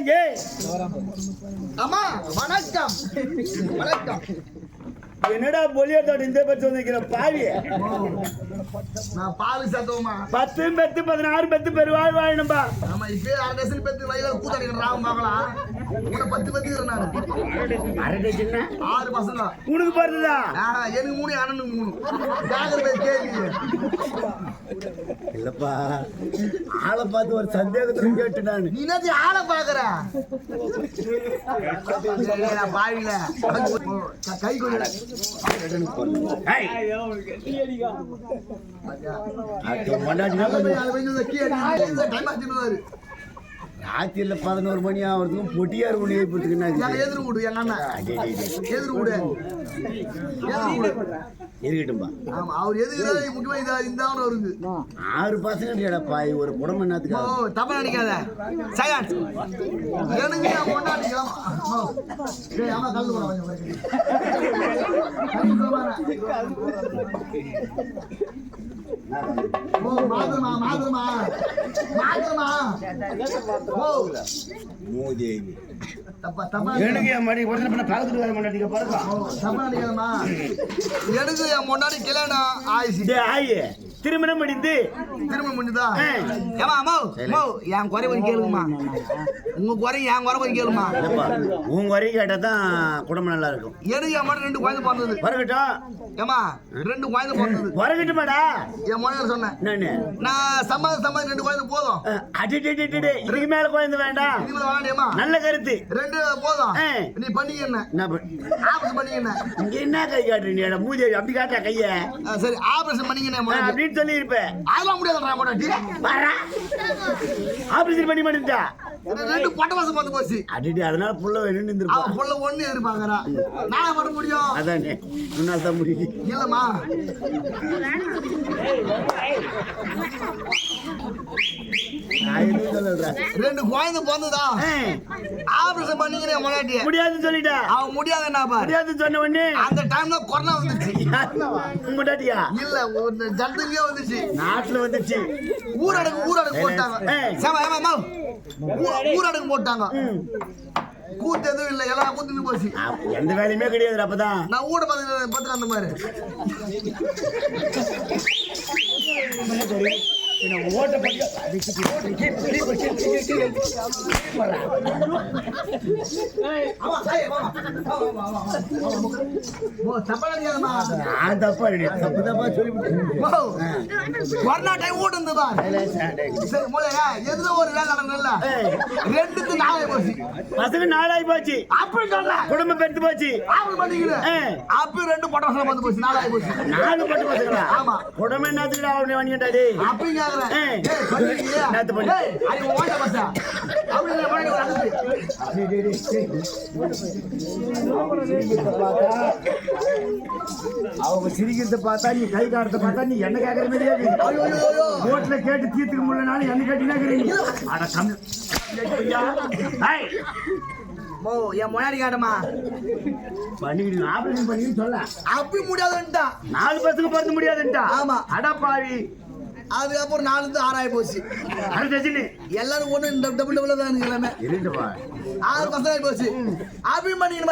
எங்கே அம்மா வணக்கம். வணக்கம். என்னடா பொலியோட்டோட இந்த பற்றி வந்திருக்கிற பாவி? நான் பாவி சத்தவமா பத்து பெத்து பதினாறு பெத்து பெருவாழ் வாழணும்பா ஆமா இப்பயே ஆறு டசன் பெத்து வயல கூத்தாடிக்கிற ராவம் பத்து பத்து நான் ஆறு பசங்க உனக்கு ஆஹா, எனக்கு மூணு அண்ணனுக்கு மூணு ஜாகிரதை கேள்வி இல்லப்பா ஆளை பார்த்து ஒரு சந்தேகத்துல கேட்டு நான் நீ என்னது ஆளை பாக்குற நான் பாவில கை கொண்டு ராத்திரில பதினோரு மணி ஆகிறதுக்கும் பொட்டியார் ஒண்ணு ஏற்படுத்துக்குன்னா எதிர் விடு எங்க அண்ணன். எதிர் விடு. இருக்கட்டும்பா ஆமா அவர் எதுக்கு முக்கியமா இதா இந்த வருது. ஆறு பசங்க பாய் ஒரு குடும்பம் ஓ என்னத்துக்கு தப்பா நினைக்காத. சகன் எனக்கு கொண்டாடிக்கலாம் டேய் ஆமா கல்லு போடா கொஞ்சம் ஓ மாதுமா மாதுமா மாதுமா ஓ மூதேவி எனக்கு என் மணி உடனே பண்ண பக்கத்துல வர மாட்டாங்க பாருப்பா தப்பா எனக்கு என் முன்னாடி ஆயிடுச்சு ஆயி திருமணம் முடிந்து. திரும்ப முடியுதா ஆ. ஏமா அம்மா அம்மா என் குறை கொஞ்சம் கேளுங்கம்மா. உங்க குறை என் குறை கொஞ்சம் கேளுமா. உன் வரைக்கும் கேட்டா தான் குடும்பம் நல்லா இருக்கும். எனக்கு என் மட்டும் ரெண்டு குழந்தை பிறந்தது. வரகட்டும். ஏமா ரெண்டு குழந்தை பிறந்தது. வரகட்டுமாடா? என் முன்னாடி சொன்னேன். நானு நான் சம்பாதி சம்பாதி ரெண்டு குழந்தை போதும். அடிட்டு இதுக்கு மேல குழந்தை வேண்டாம். வேணாடியம்மா நல்ல கருத்து. ரெண்டு போதும். நீ பண்ணிக்க என்ன? ஆபரேஷன் பண்ணிக்க என்ன? இங்க என்ன கை காட்டுறீங்க? மூதேவி அப்படி காட்டா கைய. சரி ஆபரேஷன் பண்ணிக்க அப்படின்னு சொல்லி இருப்பேன் அதெல்லாம் முடியாதுடா முன்னாடி ஆபரேஷன் பண்ணி மாட்டேன்டா ரெண்டு பொட்டை மாசம் பார்த்து போச்சு. அடிட்டு அதனால புள்ள வேணும்னு இருந்திருப்பா அவன் புள்ள ஒண்ணு எதிர்பார்க்கறா நான் பண்ண முடியும். அதானே தான் முடியுது இல்லம்மா. ரெண்டு குழந்தை பிறந்ததா? ஆபரேஷன் பண்ணிக்கிறேன் முன்னாடி முடியாதுன்னு சொல்லிட்டா? அவன் முடியாதுன்னா பாரு. முடியாதுன்னு சொன்ன உடனே? அந்த டைம்ல கொரோனா வந்துச்சு. உங்க டாட்டியா இல்ல ஒரு ஜனத்துக்கே வந்துச்சு. நாட்டுல வந்துச்சு. ஊரடங்கு ஊரடங்கு போட்டாங்க. ஏமா ஊரடங்கு போட்டாங்க. கூத்து எதுவும் இல்ல. எல்லாம் கூத்து போச்சு. எந்த வேலையுமே கிடையாது அப்பதான். நான் ஊட பார்த்து அந்த மாதிரி. ஓட்ட. நான் தப்பா? தப்பு தப்பா சொல்லிவிட்டேன். எதுல ஒரு வேலை நடக்கல ஏய். ரெண்டுக்கு நாளை போச்சு. பசங்க நாளாகி போச்சு. அப்படி சொல்ல குடும்பம் பெருத்து போச்சு. அப்ப ரெண்டு பசங்க வந்து போச்சு நாளாகி போச்சு. நாலு பட்டு பசங்களா? ஆமா. குடும்பம் என்னத்துக்கு அவனை வணிகண்டாடி அப்படி அவங்க சிரிக்கிறத பார்த்தா நீ கை காட்டுறத பார்த்தா நீ என்ன கேட்கற மாதிரியே. ரோட்ல கேட்டு தீர்த்துக்க முடியலனாலும் என்ன அட கம்மி ஏய், மோ, என் முன்னாடி காட்டுமா பண்ணிக்கிட்டு ஆபரேஷன் பண்ணின்னு சொல்ல அப்படி முடியாதுன்ட்டா நாலு பசங்க பிறந்த முடியாதுன்ட்டா ஆமா. அடப்பாவி அதுக்கப்புறம் நாலு ஆறாயி போச்சு. எல்லாரும் ஒண்ணு டபுள் டபுள் தான் எல்லாமே ஆறு பசங்க போச்சு. அப்படி பண்ணிக்க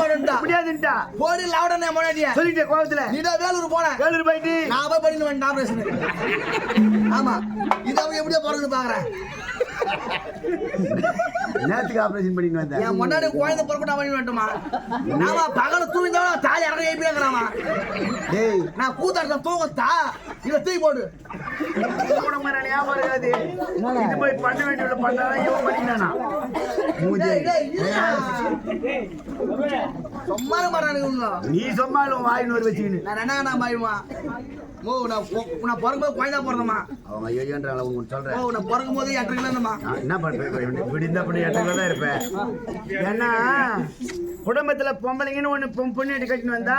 மாட்டேன்ட்டா முடியாதுன்ட்டா போடி லாவுடனே முன்னாடியே சொல்லிட்டே கோபத்துல நீடா வேலூர் போனேன். வேலூர் போயிட்டு. நான் போய் பண்ணிட்டு வந்துட்டேன் ஆபரேஷன் ஆமா. இது அவங்க எப்படியோ பிறகுன்னு பாக்குறேன். நேரத்துக்கு ஆபரேஷன் பண்ணிட்டு வந்தேன் என் முன்னாடி குழந்தை பிறப்பிட்டா பண்ணி வேண்டுமா நாம பகல தூங்கிதான் தாலி இறங்க டேய். நான் கூத்தாட்ட தூங்கத்தா இதை தூக்கி போடு. இது போய் பண்ண வேண்டிய பண்ணாதான் இவன். நீ சொன்னாலும் வாய் நூறு வச்சுக்கின்னு. நான் என்ன நான் பாயுமா ஓ நான் நான் பிறக்கும்போது குழந்தை பிறந்தமா அவங்க ஐயோன்றாங்க அவங்க ஓ சொல்றேன். நான் பிறக்கும் போது எட்டு கிலோ இருந்தமா நான் என்ன இப்படி இருந்தா அப்படி இடத்துல தான் இருப்பேன். ஏன்னா குடும்பத்துல பொம்பளைங்கன்னு ஒண்ணு பொம் பொண்ணு கட்டின்னு வந்தா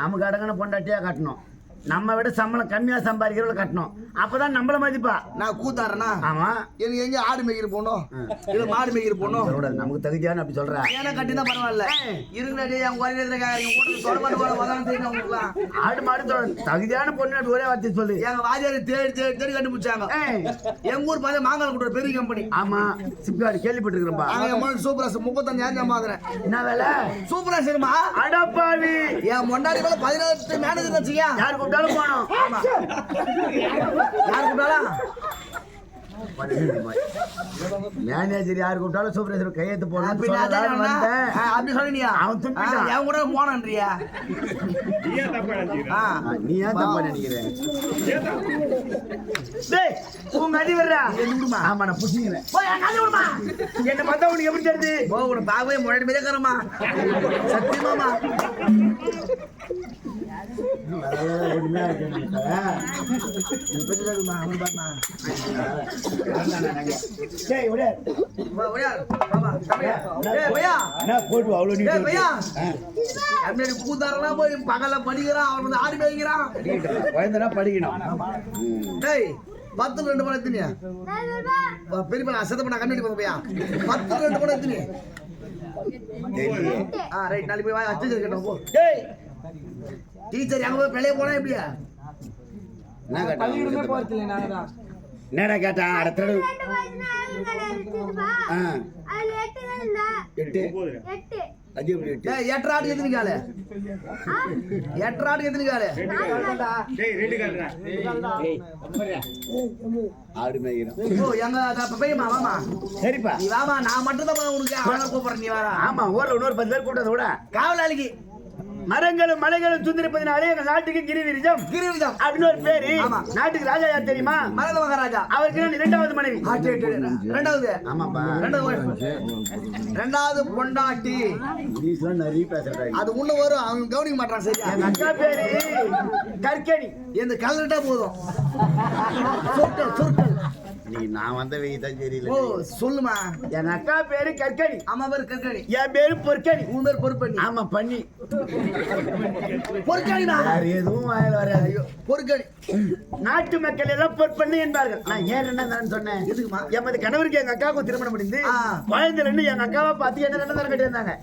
நமக்கு அடங்கன பொண்டாட்டியா கட்டணும். நம்ம விட சம்பளம் கம்மியா சம்பாதிக்கிறவங்கள கட்டணும். அப்பதான் நம்மள மதிப்பா. நான் கூத்தாடுறேனா ஆமா. எனக்கு எங்க ஆடு மேய்க்கிற போகணும் இல்ல மாடு மேய்க்கிற சொல்லக்கூடாது. நமக்கு தகுதியான அப்படி சொல்ற. ஏன்னா கட்டினா பரவாயில்ல. இருங்கடி என் அவங்களுக்குலாம் ஆடு மாடு தகுதியான பொண்ணு ஒரே வார்த்தை சொல்லு. எங்க வாதியார் தேடி தேடி தேடி கண்டுபிடிச்சாங்க. எங்க ஊர் பார்த்தா மாங்கால் கூட பெரிய கம்பெனி ஆமா. சிப்கார்டு கேள்விப்பட்டிருக்கிறேன்பா. நாங்க என் மகன் சூப்பரா முப்பத்தஞ்சாயிரம் சம்பாதுறேன் என்ன வேலை? சூப்பரா சரிமா அடப்பாவி. என் முன்னாடி பதினெட்டு மேனேஜர் வச்சுக்கியா யார் கூப்பிட்டாலும் போனோம். யார் கூப்பிட்டாலும் மேனேஜர் யார் கூப்பிட்டாலும் சூப்பரேசர் கையெழுத்து போடணும் அப்படி சொல்லலாம்னு அவனா? அவன் துப்பிட்டான். என் கூட போனன்றியா? நீ ஏன் தப்பா நினைக்கிறேன்? டேய் உங்க அடி வர்றா விடுமா? ஆமா நான் புடிச்சிக்கிறேன். போய் என் அடி விடுமா? என்ன பார்த்தா உனக்கு எப்படி தெரியுது? போ கூட பாக்கவே முன்னாடி மேலே கரமா சத்தியமாமா போட்டு அவ்வளோ நீ போய் பகல்ல படிக்கிறான் அவன் வந்து ஆடி மேய்க்கிறான் குழந்தைனா படிக்கணும் டேய் பத்து ரெண்டு படம் எத்தினியா பெரிய நான் செத்த பண்ண கண்ணாடி போங்க பத்து ரெண்டு படம் எத்தினி ஆ ரைட் நாளைக்கு போய் வா கேட்டோம் போ டேய் டீச்சர் எங்க போய் வெளியே போனா எப்படியா என்ன கேட்டான் என்னடா கேட்டான் அடுத்த எட்டு அது எப்படி எட்டு? டேய் எட்டரை எத்தனை காலு எட்டரை எத்தனை காலு ஆடு. மேய்க்கிறோம். ஓ எங்க அத பையமா வாமா சரிப்பா. நீ வாமா நான் மட்டும் தான் உனக்கு அவனை கூப்பிடுறேன் நீ வாடா. ஆமா ஊர்ல இன்னொரு பத்து பேர் கூட்டத்தை விட. காவலாளிக்கு. மரங்களும் மலைகளும் சுந்தரிப்பதனாலே எங்க நாட்டுக்கு கிரிவிரிஜம். கிரிவிதம் அப்படின்னு ஒரு பேரு. நாட்டுக்கு ராஜா யார் தெரியுமா? மரத மகாராஜா. அவருக்கு இரண்டாவது மனைவி. சரி, சரி. ரெண்டாவது. ஆமாப்பா. ரெண்டாவது. ரெண்டாவது பொண்டாட்டி. நிறைய பேசுறாங்க அது உள்ள வரும். அவன் கவனிக்க மாட்டான் எங்க அக்கா பேரு கற்கணி. இந்த கலந்துட்டா போதும். சுருட்டல் சுருட்டல் நீ நான் வந்த வெயி தான் தெரியல ஓ சொல்லுமா. எங்க அக்கா பேரு கற்கணி. அம்மா பேர் கற்கடி என் பேரு பொற்கணி. உன் பேர் பொறுப்பண்ணி ஆமா பண்ணி. எதுவும் வாயில வராது. ஐயோ பொறுக்கணி நாட்டு மக்கள் எல்லாம் பொற்பண்ணி என்பார்கள். நான் ஏன் என்ன சொன்னேன்? எதுக்குமா? எமது கணவருக்கு எங்க அக்காவுக்கு திருமணம் முடிந்து ஆ. குழந்தை ரெண்டு எங்க அக்காவை பார்த்து என்ன ரெண்டு கட்டி இருந்தாங்க.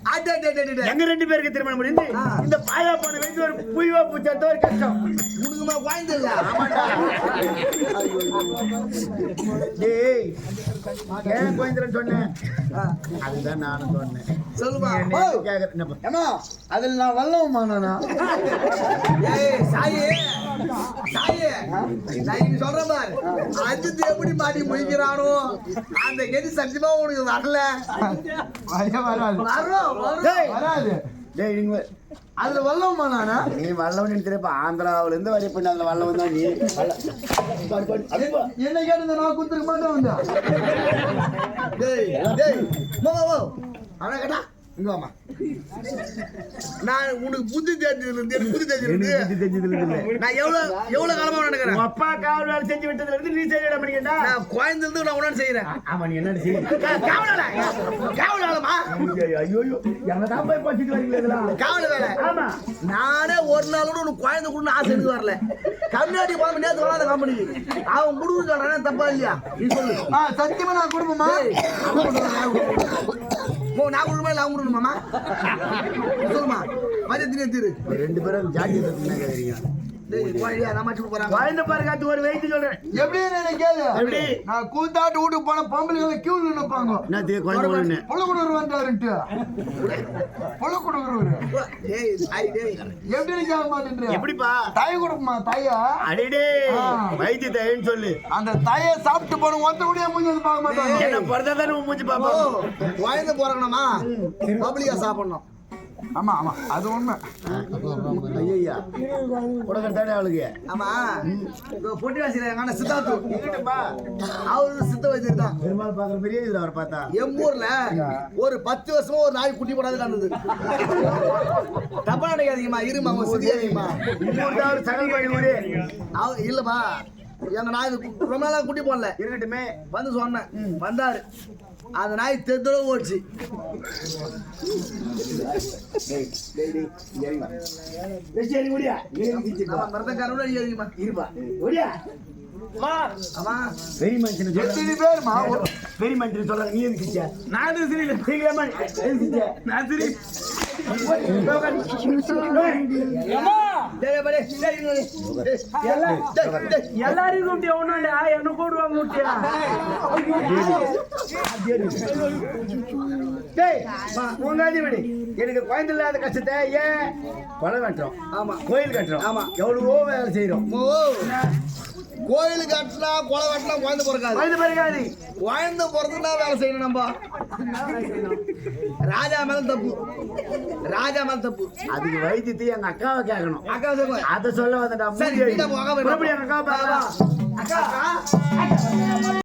எங்க ரெண்டு பேருக்கு திருமணம் முடிந்து. இந்த பாயா போன வைத்து ஒரு புய்வா பூச்சாத்த ஒரு கஷ்டம். உனக்குமா குழந்தை இல்ல டேய் ஏன் குழந்தைன்னு சொன்னேன்? அதுதான் நானும் சொன்னேன். சொல்லுமா. அதில் நான் வல்லவமா நானா ஏய், சாயி, சாயி, நான் இங்க சொல்றேன் பாரு. அஜித் எப்படி மாட்டி முடிக்கிறானோ அந்த கெதி சத்தியமா உனக்கு வரல. வரும் வரும். டேய் டேய் நீங்க அதுல வல்லவமா நானா நீ வல்லவன் நினைக்கிறப்ப ஆந்திராவுல இருந்து வரைய பண்ண அதுல வல்லவன் தான் நீ. என்ன கேட்டு நான் குத்துருக்க மாட்டேன் வந்தா. டேய் டேய் கேட்டா. இங்க வாமா நான் உனக்கு புத்தி தெரிஞ்சதுல இருந்து எனக்கு புத்தி தெரிஞ்சதுல எனக்கு இருந்து புத்தி தெரிஞ்சதுல இருந்து. நான் எவ்வளவு எவ்வளவு காலமா நடக்கிறேன்? அப்பா காவல் வேலை செஞ்சு விட்டதுல இருந்து நீ செய்யல பண்ணிக்கிட்டா நான் இருந்து நான் உடனே செய்யறேன். ஆமா நீ என்ன செய்ய. காவலாளா காவலாளமா ஐயோ எங்க தான் போய் படிச்சுட்டு வரீங்களா இதெல்லாம். காவல் வேலை. ஆமா. நானே ஒரு நாள் கூட உனக்கு குழந்தை கொடுன்னு ஆசை எனக்கு வரல. கம்யூனிட்டி போகாம நேத்து வராத கம்பெனிக்கு அவன் சொல்றானே தப்பா இல்லையா? நீ சொல்லு. சத்தியமா நான் குடும்பமா. ஓ நான் கொடுக்கணுமா இல்லை அவன் கொடுக்கணுமாமா சொல்லுமா. மதியத்தினே தீரு. ரெண்டு பேரும் ஜாதி கேக்குறீங்க வாழ்ந்த பாருக்காத்து ஒரு வெயிட் சொல்றேன். எப்படி என்ன கேளு? எப்படி? நான் கூத்தாட்டு வீட்டுக்கு போன பொம்பளைங்களை கியூ புள்ள கொடுக்குற வந்தாருன்ட்டு. டேய் எப்படின்னு கேட்க மாட்டேன்ற? எப்படிப்பா? தாய் கொடுக்குமா தாயா. அடிடே. வைத்திய தயன்னு சொல்லு. அந்த தாயை சாப்பிட்டு போன ஒருத்த கூட மூஞ்சி பார்க்க மாட்டாங்க என்ன பிறந்தா தானே மூஞ்சி குழந்தை போறாங்கண்ணாமா பப்ளிக்கா சாப்பிடணும். ஆமா ஆமா. அது உண்மை. ஐயா கொடுக்கறதானே அவளுக்கு? ஆமா. இதோ பொட்டி வாசியில எங்க அண்ணன் சித்தார்த்து. இருக்கட்டும்பா அவரு சித்த வைத்தியர் தான் பெருமாள் பாக்குற பெரிய இதுல அவர் பார்த்தா. எம்மூர்ல ஒரு பத்து வருஷமா ஒரு நாய் குட்டி போடாது நடந்தது தப்பா நினைக்காதீங்கம்மா இருமா அவங்க சிரிக்காதீங்கம்மா இன்னொரு அவர் சகல் பண்ணி ஊரு. அவ இல்லப்பா எங்க நாய் ரொம்ப நாளா குட்டி போடல. இருக்கட்டுமே. வந்து சொன்னேன். வந்தாரு. அந்த நாய் தெத்தளவு ஓடிச்சு இருப்பா ஒடியா பெரிய மனுஷன் எத்தனை பேருமா பெரிய மனுஷன் சொல்ல நீ எதுக்கு? நான் சிரியில பெரிய நான் சிரி பாரு, என்ன கூடுவாங்க விடு எனக்கு குழந்தை இல்லாத கஷ்டத்தை ஏன் கொலை வெட்டுறோம் ஆமா. கோயில் கட்டுறோம். ஆமா. எவ்வளவோ வேலை செய்யறோம் கோயில் கட்டினா கொலை வெட்டினா குழந்தை பிறக்காது. குழந்தை பிறகாது குழந்தை பிறந்துனா வேலை செய்யணும் நம்ம. ராஜா மேல தப்பு. ராஜா மேல தப்பு. அதுக்கு வைத்தியத்தை எங்க அக்காவை கேட்கணும். அக்கா சொல்லுங்க. அதை சொல்ல வந்தடா சரி, பார்க்கலாம். அக்கா.